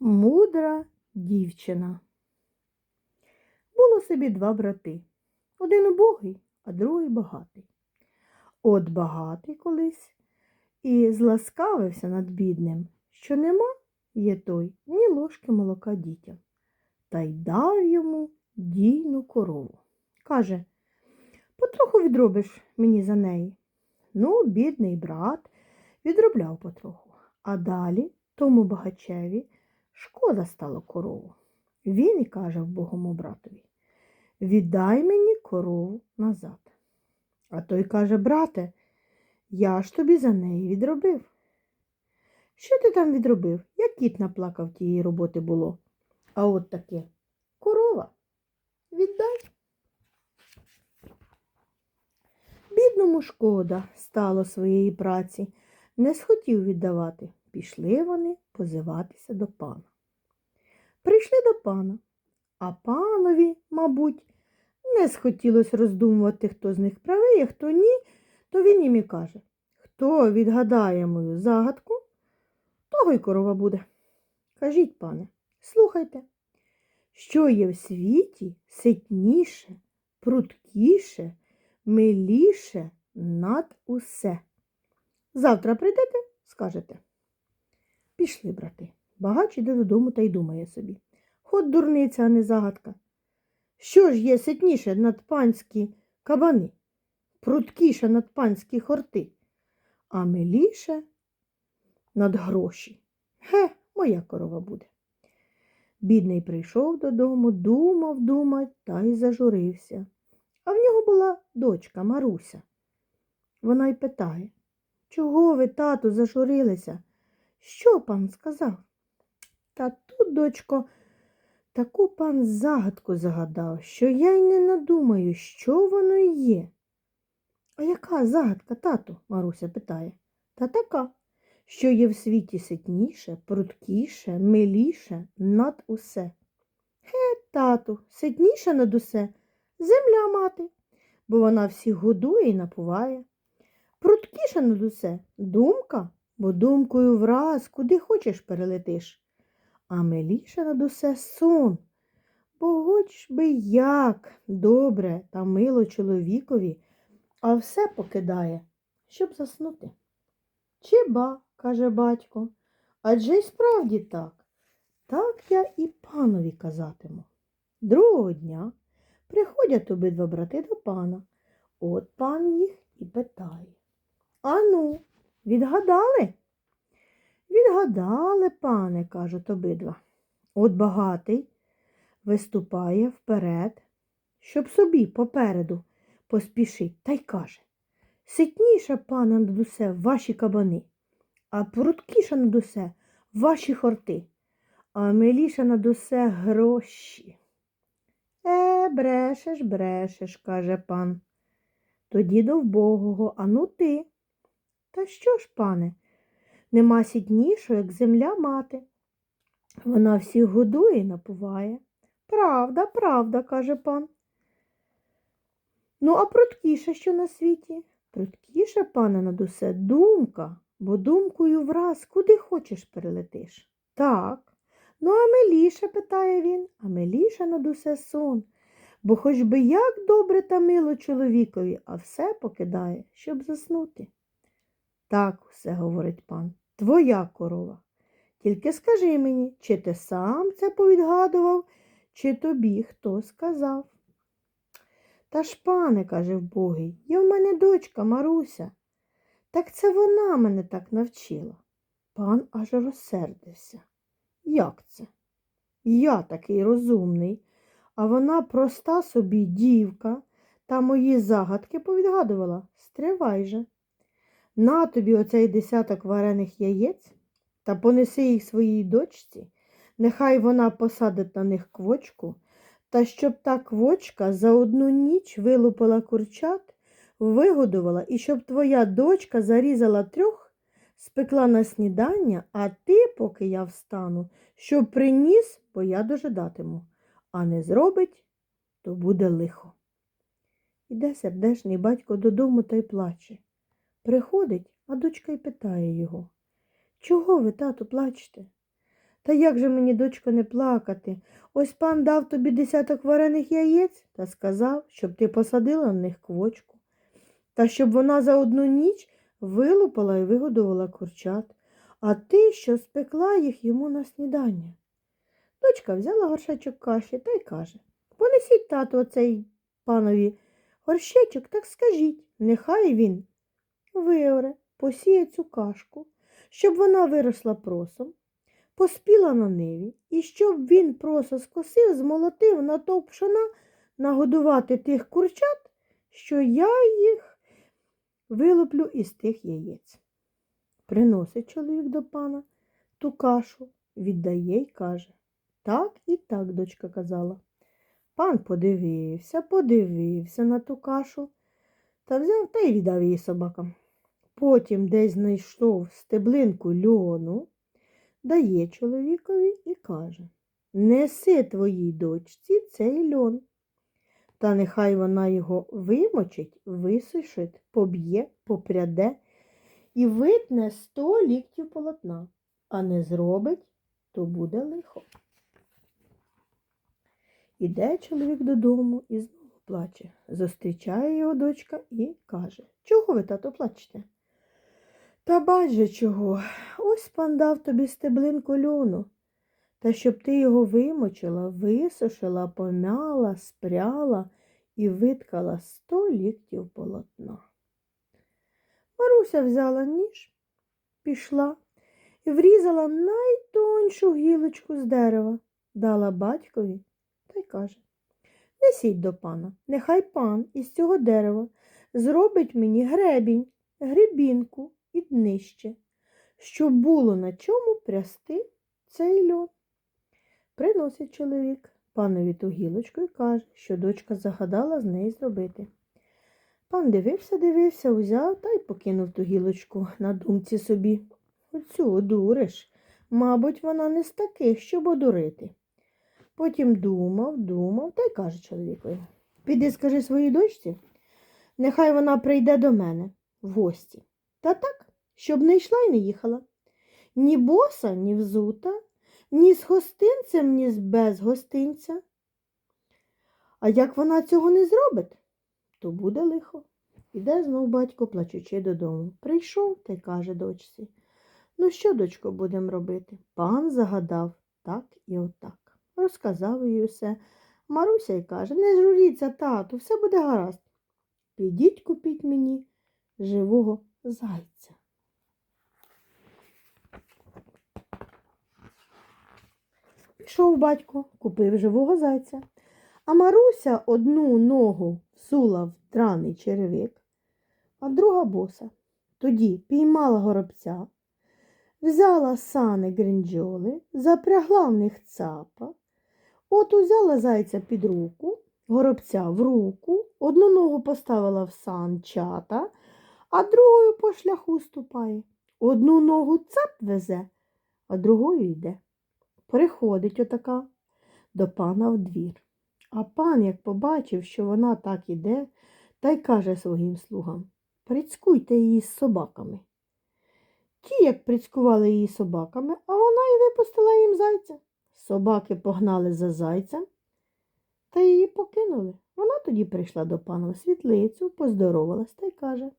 Мудра дівчина. Було собі два брати. Один убогий, а другий багатий. От багатий колись і зласкавився над бідним, що нема є той ні ложки молока дітям. Та й дав йому дійну корову. Каже, потроху відробиш мені за неї. Ну, бідний брат відробляв потроху, а далі тому багачеві шкода стало корову. Він і каже вбогому братові Віддай мені корову назад. А той каже, брате, я ж тобі за неї відробив. Що ти там відробив? Як кіт наплакав тієї роботи було? А от таке корова. Віддай. Бідному шкода стало своєї праці, не схотів віддавати. Пішли вони позиватися до пана. Прийшли до пана, а панові, мабуть, не схотілося роздумувати, хто з них правий, а хто ні, то він їм і каже, хто відгадає мою загадку, того й корова буде. Кажіть, пане, слухайте, що є в світі ситніше, пруткіше, миліше над усе. Завтра прийдете, скажете. Пішли, брати. Багач іде додому та й думає собі. От дурниця, а не загадка. Що ж є ситніше над панські кабани, пруткіше над панські хорти, а миліше над гроші. Ге, моя корова буде. Бідний прийшов додому, думав, думав та й зажурився. А в нього була дочка Маруся. Вона й питає, чого ви, тату, зажурилися? Що пан сказав? Та тут, дочко, таку пан загадку загадав, що я й не надумаю, що воно є. А яка загадка, тату? Маруся питає. Та така, що є в світі ситніше, пруткіше, миліше над усе. Хе, тату, ситніше над усе земля мати, бо вона всіх годує і напуває. Пруткіше над усе думка, бо думкою враз куди хочеш перелетиш. А миліше над усе сон, бо хоч би як добре та мило чоловікові, а все покидає, щоб заснути. Чи ба, каже батько, адже й справді так. Так я і панові казатиму. Другого дня приходять обидва брати до пана. От пан їх і питає. Ану, відгадали? Відгадали, пане, кажуть обидва. От багатий виступає вперед, щоб собі попереду поспішить, та й каже Ситніше, пане, над усе ваші кабани, а пруткіше над усе ваші хорти, а миліше над усе гроші. Е, брешеш, брешеш, каже пан. Тоді до вбогого, а ну ти. Та що ж, пане, нема сіднішого, як земля мати. Вона всіх годує і напуває. Правда, правда, каже пан. Ну, а пруткіше, що на світі? Пруткіше, пане, над усе думка, бо думкою враз куди хочеш перелетиш. Так. Ну, а миліше, питає він, а миліше над усе сон, бо хоч би як добре та мило чоловікові, а все покидає, щоб заснути. Так, все говорить пан, твоя корова. Тільки скажи мені, чи ти сам це повідгадував, чи тобі хто сказав. Та ж, пане, каже вбогий, є в мене дочка Маруся. Так це вона мене так навчила. Пан аж розсердився. Як це? Я такий розумний, а вона проста собі дівка та мої загадки повідгадувала. Стривай же. На тобі оцей десяток варених яєць та понеси їх своїй дочці, нехай вона посадить на них квочку, та щоб та квочка за одну ніч вилупила курчат, вигодувала, і щоб твоя дочка зарізала трьох, спекла на снідання, а ти, поки я встану, щоб приніс, бо я дожидатиму, а не зробить, то буде лихо. Іде сердешний батько додому та й плаче. Приходить, а дочка й питає його. Чого ви, тату, плачете? Та як же мені, дочко, не плакати? Ось пан дав тобі десяток варених яєць та сказав, щоб ти посадила на них квочку. Та щоб вона за одну ніч вилупала і вигодувала курчат, а ти що спекла їх йому на снідання. Дочка взяла горшечок каші та й каже Понесіть тату оцей панові горщечок, так скажіть, нехай він виоре, посіє цю кашку, щоб вона виросла просом, поспіла на ниві, і щоб він просо скосив, змолотив на пшона нагодувати тих курчат, що я їх вилуплю із тих яєць. Приносить чоловік до пана ту кашу, віддає й каже Так і так, дочка казала. Пан подивився, подивився на ту кашу та взяв та й віддав її собакам. Потім десь знайшов стеблинку льону, дає чоловікові і каже Неси твоїй дочці цей льон. Та нехай вона його вимочить, висушить, поб'є, попряде і витне сто ліктів полотна, а не зробить, то буде лихо. Іде чоловік додому і знову плаче. Зустрічає його дочка і каже Чого ви, тато, плачете? Та бач же чого. Ось пан дав тобі стеблинку льону. Та щоб ти його вимочила, висушила, помяла, спряла і виткала сто ліктів полотна. Маруся взяла ніж, пішла і врізала найтоншу гілочку з дерева, дала батькові та й каже Несіть до пана, нехай пан із цього дерева зробить мені гребінь, гребінку і днище, щоб було на чому прясти цей льон. Приносить чоловік панові ту гілочку і каже, що дочка загадала з неї зробити. Пан дивився, дивився, узяв та й покинув ту гілочку на думці собі. Оцю одуриш. Мабуть, вона не з таких, щоб одурити. Потім думав, думав та й каже чоловікові Піди скажи своїй дочці, нехай вона прийде до мене в гості. Та так, щоб не йшла й не їхала. Ні боса, ні взута, ні з гостинцем, ні з без гостинця. А як вона цього не зробить, то буде лихо. Іде знов батько, плачучи додому. Прийшов та й каже дочці. Ну що, дочко, будемо робити? Пан загадав так і отак. Розказав їй усе. Маруся й каже, не журіться, тату, все буде гаразд. Підіть купіть мені живого зайця. Пішов батько, купив живого зайця, а Маруся одну ногу всула в драний черевик, а друга боса. Тоді піймала горобця, взяла сани гринджоли, запрягла в них цапа, от узяла зайця під руку, горобця в руку, одну ногу поставила в сан чата, а другою по шляху ступає. Одну ногу цап везе, а другою йде. Приходить отака до пана в двір. А пан, як побачив, що вона так іде, та й каже своїм слугам Прицькуйте її з собаками. Ті, як прицькували її собаками, а вона й випустила їм зайця. Собаки погнали за зайцем та її покинули. Вона тоді прийшла до пана в світлицю, поздоровалась та й каже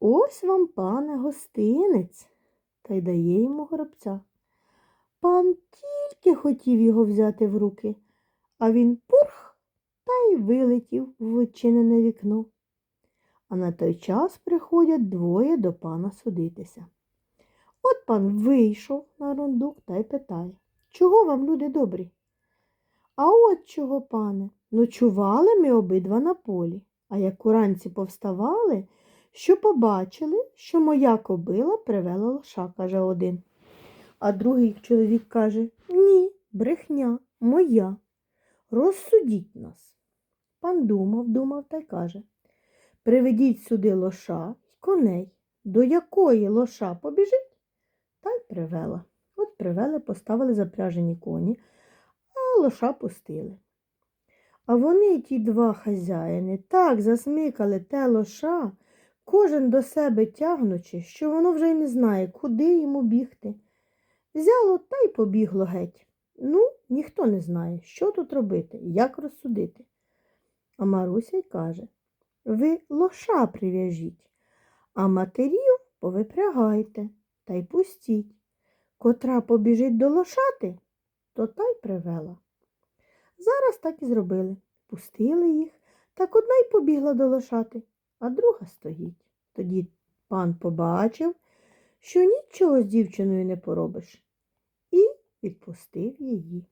Ось вам, пане, гостинець, та й дає йому горобця. Пан тільки хотів його взяти в руки, а він пурх та й вилетів в відчинене вікно. А на той час приходять двоє до пана судитися. От пан вийшов на рундук та й питає, чого вам, люди добрі? А от чого, пане, ночували ми обидва на полі, а як уранці повставали, що побачили, що моя кобила привела лоша, каже один. А другий чоловік каже Ні, брехня, моя. Розсудіть нас. Пан думав, думав та й каже Приведіть сюди лоша й коней, до якої лоша побіжить, та й привела. От привели, поставили запряжені коні, а лоша пустили. А вони, ті два хазяїни, так засмикали те лоша, кожен до себе тягнучи, що воно вже й не знає, куди йому бігти. взяло та й побігло геть. Ну, ніхто не знає, що тут робити, як розсудити. А Маруся й каже ви лоша прив'яжіть, а матерів повипрягайте та й пустіть. Котра побіжить до лошати, то та й привела. Зараз так і зробили. Пустили їх, так одна й побігла до лошати, а друга стоїть. Тоді пан побачив, що нічого з дівчиною не поробиш, і відпустив її.